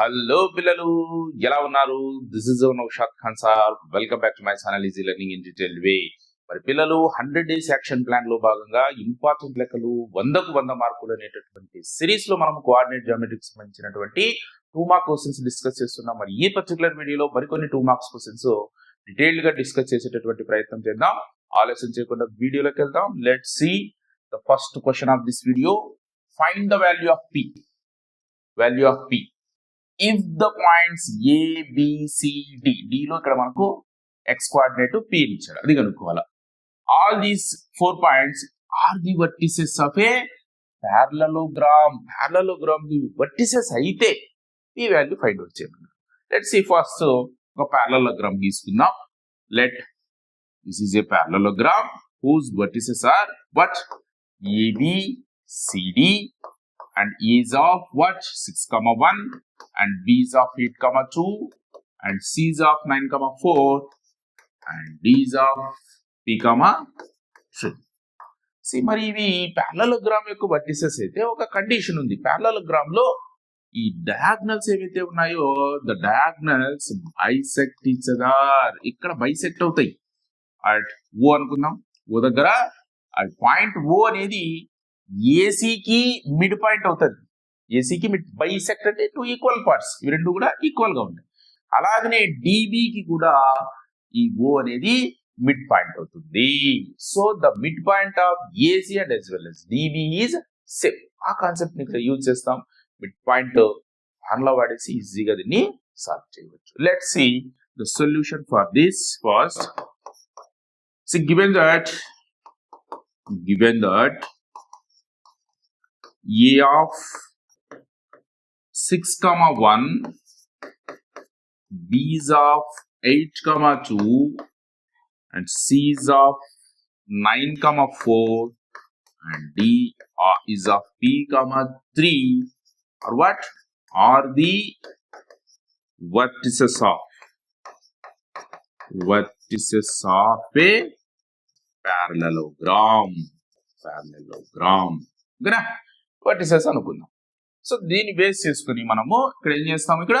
Hello పిల్లలు ఎలా ఉన్నారు? This is Naushad Khan sir welcome back to my channel easy learning in detail way మరి పిల్లలు hundred days action ప్లాన్లో భాగంగా ఇంపార్టెంట్ లెక్కలు వందకు వంద మార్కులు అనేటటువంటి సిరీస్లో మనం కోఆర్డినేట్ జామెట్రిక్ సంబంధించినటువంటి టూ మార్క్ క్వశ్చన్స్ డిస్కస్ చేస్తున్నాం. మరి ఈ పర్టికులర్ వీడియోలో మరికొన్ని టూ మార్క్స్ క్వశ్చన్స్ డీటెయిల్డ్గా డిస్కస్ చేసేటటువంటి ప్రయత్నం చేద్దాం. ఆలోచన చేయకుండా వీడియోలోకి వెళ్దాం. Let see the first question of this video find the value of P value of P if the points A BCD డిలో ఇక్కడ మనకు ఎక్స్ కోఆర్డినేట్ పి ఇచ్చాడు. అది కనుక్కోవాలి. All these four points are the vertices of a parallelogram parallelogram the vertices అయితే ఈ value find out చేయాలి let see first ఒక parallelogram తీసుకుందాం. Let this is a parallelogram whose vertices are what? AB CD and is of of what? 6 comma 1 and B is of 8 comma 2 and C is of 9 comma 4 and D is of P comma 3 C మరి ఇవి parallelogram యొక్క vertices అయితే ఒక condition ఉంది. ప్యారలగ్రామ్లో ఈ diagonals ఏవైతే ఉన్నాయో the diagonals bisect each other ఇక్కడ బైసెక్ట్ అవుతాయి. అట్ ఓ అనుకుందాం. ఓ దగ్గర అట్ పాయింట్ ఓ అనేది ఏసీకి మిడ్ పాయింట్ అవుతుంది. ఏసీకి మిడ్ బైసెక్ట్ అంటే టూ ఈక్వల్ పార్ట్స్ ఇవి రెండు కూడా ఈక్వల్గా ఉంటాయి. అలాగనే డిబికి కూడా ఈ ఓ అనేది మిడ్ పాయింట్ అవుతుంది. So the mid point of AC and as well as DB is same ఆ కాన్సెప్ట్ని ఇక్కడ యూజ్ చేస్తాం. మిడ్ పాయింట్ ఫార్ములా వాడేసి ఈజీగా దీన్ని సాల్వ్ చేయవచ్చు. Let see the solution for this first see given that given that A of 6 comma 1 b of 8 comma 2 and cs of 9 comma 4 and d is of p comma 3 or what are the vertices of vertices of a parallelogram parallelogram ఓకేనా vertices అనుకుందాం so దీన్ని base చేసుకుని మనము ఇక్కడ ఏం చేస్తాము ఇక్కడ?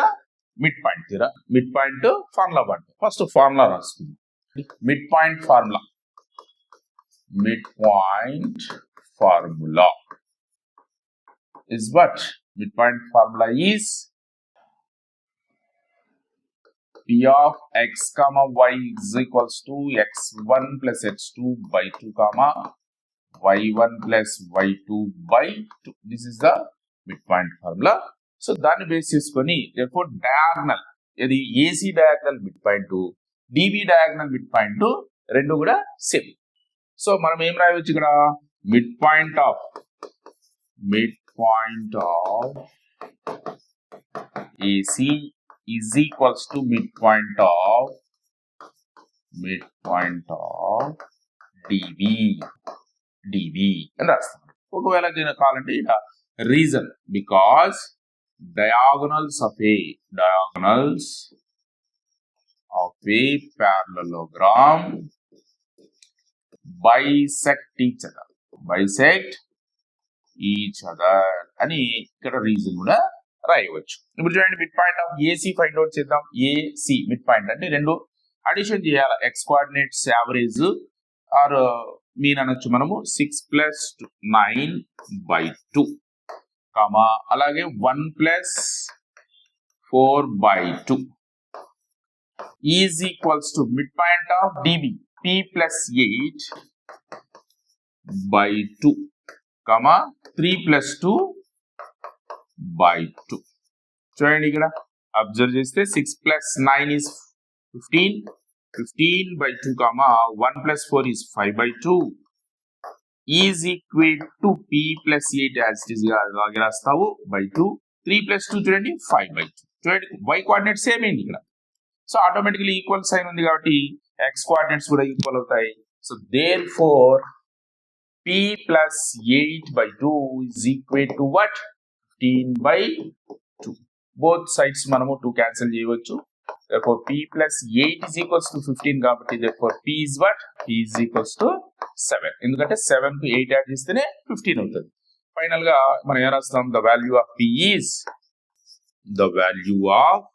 Mid point తీరా? మిడ్ పాయింట్ ఫార్ములా పడతాం first formula రాసుకుందాం. Mid point formula mid point formula is but mid point formula is p of x comma y is equals to x1 plus x2 by 2 comma y1 plus y2 by 2 this is the mid point formula so దాన్ని base చేసుకొని four diagonal ఇది AC diagonal mid point DB diagonal mid point రెండు కూడా same so మనం ఏం రాయవచ్చు ఇక్కడ? Mid point of mid point of AC is equals to mid point of mid point of DB DB అని రాస్తాం. ఒకవేళ కావాలంటే ఇక reason because diagonals of a diagonals of a parallelogram bisect each other bisect each other అని ఇక్కడ reason కూడా రాయవచ్చు. ఇప్పుడు చూడండి mid point of AC find out చేద్దాం. ఏసి మిడ్ పాయింట్ అంటే రెండు అడిషన్ చేయాలి. X coordinates average or mean అనొచ్చు మనము six plus nine by two comma అలాగే one plus four by two is equals to mid point of DB P plus eight by two comma three plus two by two చూడండి ఇక్కడ observe చేస్తే six plus nine is fifteen 15 by 2 comma 1 plus 4 is 5 by 2 is equal to P plus eight as it is అలాగే రాస్తావు by two three plus two చూడండి five by two చూడండి why coordinate same ఏంటి ఇక్కడ so automatically equal sign ఉంది కాబట్టి X coordinates కూడా equal అవుతాయి so there four P plus eight by two is equal to what fifteen by two both sides మనము two cancel చేయవచ్చు P plus eight 8 is equals to కాబట్టి therefore p is what p is equals to seven ఎందుకంటే seven to eight add చేస్తేనే 15 అవుతుంది. ఫైనల్గా మనం ఏం రాస్తాం? The value of p the value of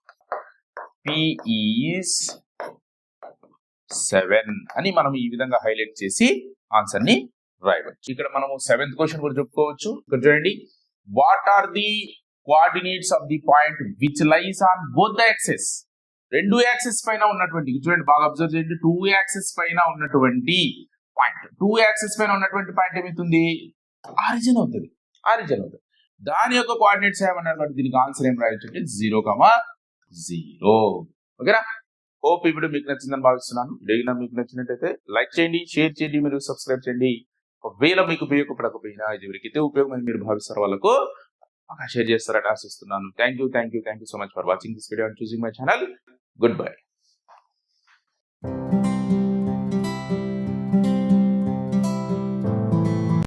P is seven అని మనం ఈ విధంగా హైలైట్ చేసి ఆన్సర్ని రాయవచ్చు. ఇక్కడ మనము సెవెంత్ క్వశ్చన్ కూడా చెప్పుకోవచ్చు. ఇక్కడ చూడండి. What are the coordinates of the point which lies on both the axes రెండు యాక్సెస్ పైన ఉన్నటువంటి చూడండి బాగా అబ్జర్వ్ చేయండి. టూ యాక్సెస్ పైన ఉన్నటువంటి పాయింట్. టూ యాక్సిస్ పైన ఉన్నటువంటి పాయింట్ ఏమవుతుంది? ఆరిజిన్ అవుతుంది. ఆరిజిన్ అవుతుంది. దాని యొక్క కోఆర్డినేట్స్ ఏమన్నారు దీనికి ఆన్సర్ ఏం రాయొచ్చు అంటే జీరో కమా జీరో. ఓకేనా? హోప్ ఇప్పుడు మీకు నచ్చిందని భావిస్తున్నాను. వీడియో మీకు నచ్చినట్టయితే లైక్ చేయండి షేర్ చేయండి మీరు సబ్స్క్రైబ్ చేయండి. ఒకవేళ మీకు ఉపయోగపడకపోయినా ఇది ఎవరికైతే ఉపయోగమని మీరు భావిస్తారు వాళ్ళకు బాగా షేర్ చేస్తారని ఆశిస్తున్నాను. Thank you thank you thank you so much for watching this video and choosing my channel good bye